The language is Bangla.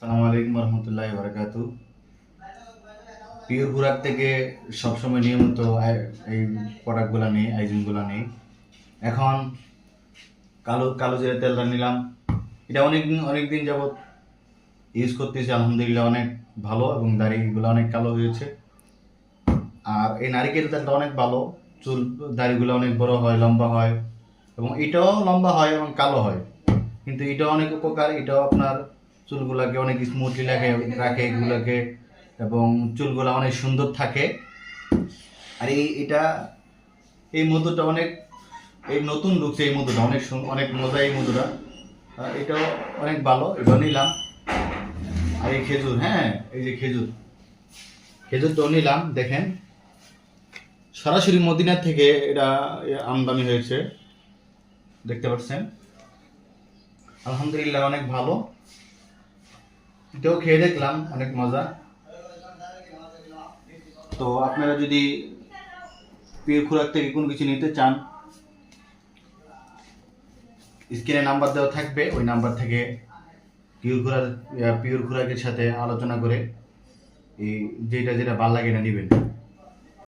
সালাম আলাইকুম রহমতুল্লাহ বারকাতু পিওর খুরাক থেকে সবসময় নিয়মিত এই প্রোডাক্টগুলো নেই আইটেমগুলো নেই। এখন কালো কালো জিরা তেলটা নিলাম। এটা অনেক দিন অনেক দিন যাবত ইউজ করতেছি, আলহামদুলিল্লাহ অনেক ভালো এবং দাড়িগুলো অনেক কালো হয়েছে। আর এই নারিকেল তেলটা অনেক ভালো, চুল, দাড়িগুলো অনেক বড় হয়, লম্বা হয় এবং এটাও লম্বা হয় এবং কালো হয়। কিন্তু এটাও অনেক উপকার, এটাও আপনার চুলগুলাকে অনেক স্মুথলি রাখে রাখে এগুলোকে এবং চুলগুলা অনেক সুন্দর থাকে। আর এই, এটা, এই মধুটা অনেক, এই নতুন ঢুকছে এই মধুটা, অনেক অনেক মজা এই মধুটা। এটাও অনেক ভালো এটা নিলাম। আর এই খেজুর হ্যাঁ এই যে খেজুর। খেজুরটাও নিলাম, দেখেন। সরাসরি মদিনার থেকে এটা আমদানি হয়েছে, দেখতে পাচ্ছেন। আলহামদুলিল্লাহ, অনেক ভালো। এটাও খেয়ে দেখলাম, অনেক মজা। তো আপনারা যদি পিওর খোরাক থেকে কোনো কিছু নিতে চান, স্ক্রিনে নাম্বার দেওয়া থাকবে, ওই নাম্বার থেকে পিওর খোরাক পিওর খোরাকের সাথে আলোচনা করে এই যেটা যেটা ভালো লাগে না নেবেন।